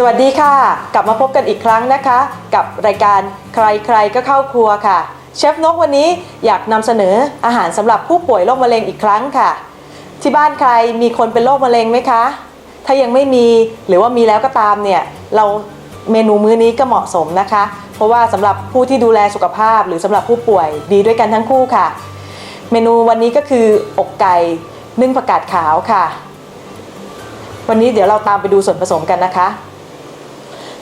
สวัสดีค่ะ กลับมาพบกันอีกครั้งนะคะ กับรายการใครใครก็เข้าครัวค่ะ เชฟนกวันนี้อยากนำเสนออาหารสำหรับผู้ป่วยโรคมะเร็งอีกครั้งค่ะ ที่บ้านใครมีคนเป็นโรคมะเร็งไหมคะ ถ้ายังไม่มีหรือว่ามีแล้วก็ตามเนี่ยเราเมนูมื้อนี้ก็เหมาะสมนะคะ เพราะว่าสำหรับผู้ที่ดูแลสุขภาพ หรือสำหรับผู้ป่วยดีด้วยกันทั้งคู่ค่ะ เมนูวันนี้ก็คืออกไก่นึ่งผักกาดขาวค่ะ วันนี้เดี๋ยวเราตามไปดูส่วนผสมกันนะคะ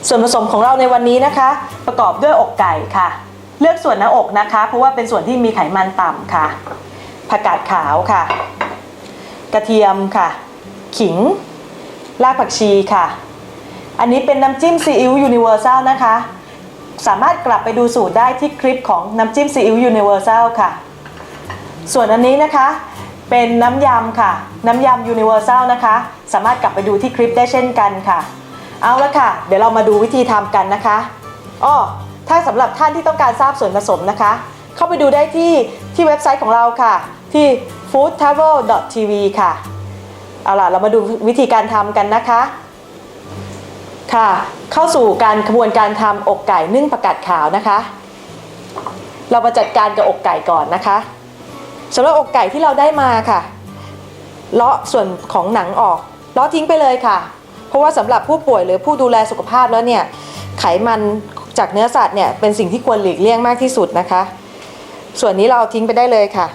ส่วนผสมของเราในวันนี้นะคะ ประกอบด้วยอกไก่ค่ะ เลือกส่วนหน้าอกนะคะ เพราะว่าเป็นส่วนที่มีไขมันต่ำค่ะ ผักกาดขาวค่ะ กระเทียมค่ะ ขิง รากผักชีค่ะ อันนี้เป็นน้ำจิ้มซีอิ๊วยูนิเวอร์แซลนะคะ สามารถกลับไปดูสูตรได้ที่คลิปของน้ำจิ้มซีอิ๊วยูนิเวอร์แซลค่ะ ส่วนอันนี้นะคะเป็นน้ำยำค่ะ น้ำยำยูนิเวอร์แซลนะคะ สามารถกลับไปดูที่คลิปได้เช่นกันค่ะ เอาละค่ะ เดี๋ยวเรามาดูวิธีทำกันนะคะอ้อถ้าสำหรับท่านที่ต้องการทราบส่วนผสมนะคะ เข้าไปดูได้ที่ที่เว็บไซต์ของเราค่ะ ที่ foodtravel.tv ค่ะ เอาล่ะ เรามาดูวิธีการทำกันนะคะ ค่ะ เข้าสู่การกระบวนการทำอกไก่นึ่งผักกาดขาวนะคะ เรามาจัดการกับอกไก่ก่อนนะคะสำหรับอกไก่ที่เราได้มาค่ะเลาะส่วนของหนังออกเลาะทิ้งไปเลยค่ะ เพราะว่าสำหรับผู้ป่วยหรือผู้ดูแลสุขภาพแล้วเนี่ยไขมันจากเนื้อสัตว์เนี่ยเป็นสิ่งที่ควรหลีกเลี่ยงมากที่สุดนะคะ ส่วนนี้เราเอาทิ้งไปได้เลยค่ะ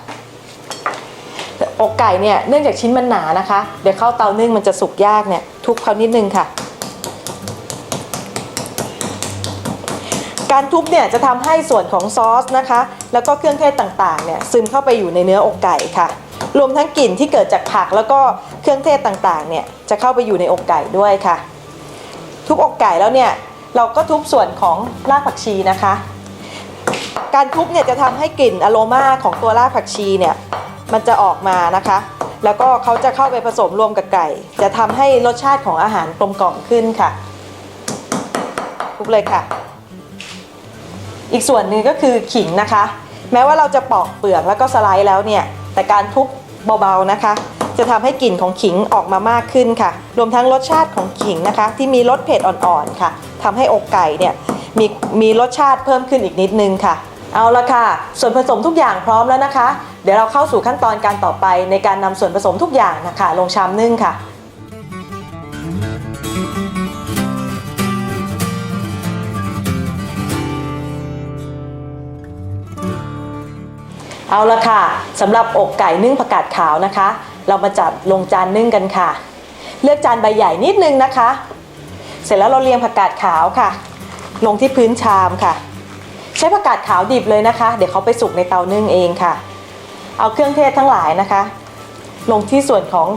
อกไก่เนี่ยเนื่องจากชิ้นมันหนานะคะ เดี๋ยวเข้าเตานึ่งมันจะสุกยากเนี่ยทุบเขานิดนึงค่ะ การทุบเนี่ยจะทำให้ส่วนของซอสนะคะ แล้วก็เครื่องเทศต่างๆเนี่ยซึมเข้าไปอยู่ในเนื้ออกไก่ค่ะ รวมทั้งกลิ่นที่เกิดจากผักแล้วก็เครื่องเทศต่างๆเนี่ยจะเข้าไปอยู่ในอกไก่ด้วยค่ะ ทุบอกไก่แล้วเนี่ยเราก็ทุบส่วนของรากผักชีนะคะ การทุบเนี่ยจะทำให้กลิ่นอโรมาของตัวรากผักชีเนี่ยมันจะออกมานะคะ แล้วก็เขาจะเข้าไปผสมรวมกับไก่ จะทำให้รสชาติของอาหารกลมกล่อมขึ้นค่ะ ทุบเลยค่ะ อีกส่วนหนึ่งก็คือขิงนะคะ แม้ว่าเราจะปอกเปลือกแล้วก็สไลด์แล้วเนี่ยแต่การทุบ เบาๆนะคะ จะทำให้กลิ่นของขิงออกมามากขึ้นค่ะ รวมทั้งรสชาติของขิงนะคะ ที่มีรสเผ็ดอ่อนๆค่ะทำให้อกไก่เนี่ยมีมีรสชาติเพิ่มขึ้นอีกนิดนึงค่ะ เอาละค่ะ ส่วนผสมทุกอย่างพร้อมแล้วนะคะ เดี๋ยวเราเข้าสู่ขั้นตอนการต่อไปในการนำส่วนผสมทุกอย่างนะคะลงชามนึ่งค่ะ เอาละค่ะสำหรับอกไก่นึ่งผักกาดขาวนะคะ เรามาจัดลงจานนึ่งกันค่ะ เลือกจานใบใหญ่นิดนึงนะคะ เสร็จแล้วเราเรียงผักกาดขาวค่ะ ลงที่พื้นชามค่ะ ใช้ผักกาดขาวดิบเลยนะคะ เดี๋ยวเขาไปสุกในเตานึ่งเองค่ะ เอาเครื่องเทศทั้งหลายนะคะ ลงที่ส่วนของ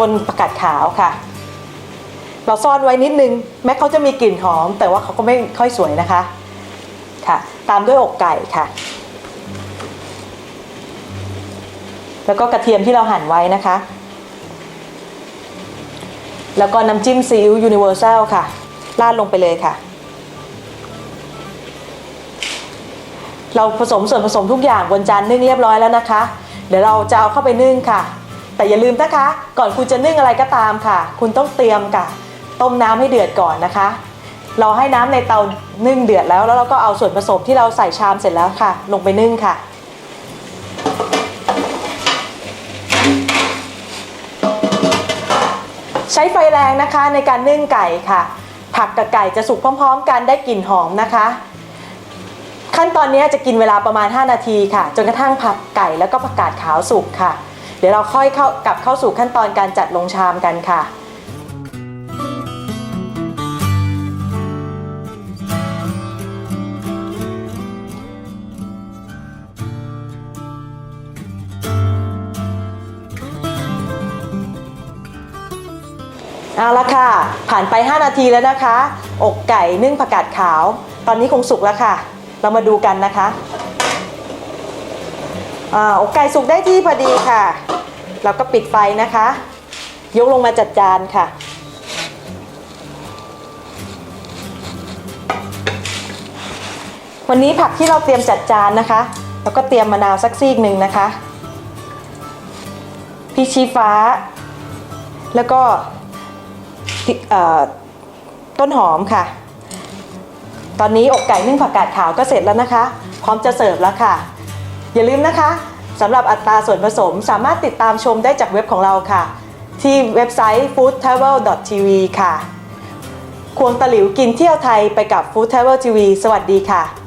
บนผักกาดขาวค่ะ เราซ่อนไว้นิดนึง แม้เขาจะมีกลิ่นหอม แต่ว่าเขาก็ไม่ค่อยสวยนะคะค่ะ ตามด้วยอกไก่ค่ะ แล้วก็กระเทียมที่เราหั่นไว้นะคะ แล้วก็น้ำจิ้มซีอิ๊วยูนิเวอร์แซลค่ะราดลงไปเลยค่ะ เราผสมส่วนผสมทุกอย่างบนจานนึ่งเรียบร้อยแล้วนะคะ เดี๋ยวเราจะเอาเข้าไปนึ่งค่ะ แต่อย่าลืมนะคะ ก่อนคุณจะนึ่งอะไรก็ตามค่ะ คุณต้องเตรียมค่ะ ต้มน้ำให้เดือดก่อนนะคะ เราให้น้ำในเตานึ่งเดือดแล้ว แล้วเราก็เอาส่วนผสมที่เราใส่ชามเสร็จแล้วค่ะ ลงไปนึ่งค่ะ แรงนะคะ ในการนึ่งไก่ค่ะ ผักกับไก่จะสุกพร้อม ๆ กันได้กลิ่นหอมนะคะ ขั้นตอนนี้จะกินเวลาประมาณ 5 นาทีค่ะ จนกระทั่งผักไก่แล้วก็ผักกาดขาวสุกค่ะ เดี๋ยวเราค่อยเข้ากลับเข้าสู่ขั้นตอนการจัดลงชามกันค่ะ เอาละค่ะ ผ่านไป 5 นาทีแล้วนะคะ อกไก่นึ่งผักกาดขาว ตอนนี้คงสุกแล้วค่ะ เรามาดูกันนะคะอาอกไก่สุกได้ที่พอดีค่ะ เราก็ปิดไฟนะคะ ยกลงมาจัดจานค่ะ วันนี้ผักที่เราเตรียมจัดจานนะคะ แล้วก็เตรียมมะนาวสักซีกหนึ่งนะคะพริกชี้ฟ้า แล้วก็ ต้นหอมค่ะ ตอนนี้อกไก่นึ่งผักกาดขาวก็เสร็จแล้วนะคะ พร้อมจะเสิร์ฟแล้วค่ะ อย่าลืมนะคะสำหรับอัตราส่วนผสมสามารถติดตามชมได้จากเว็บของเราค่ะ ที่เว็บไซต์ foodtravel.tv ค่ะ ควงตะหลิวกินเที่ยวไทยไปกับ Food Travel TV สวัสดีค่ะ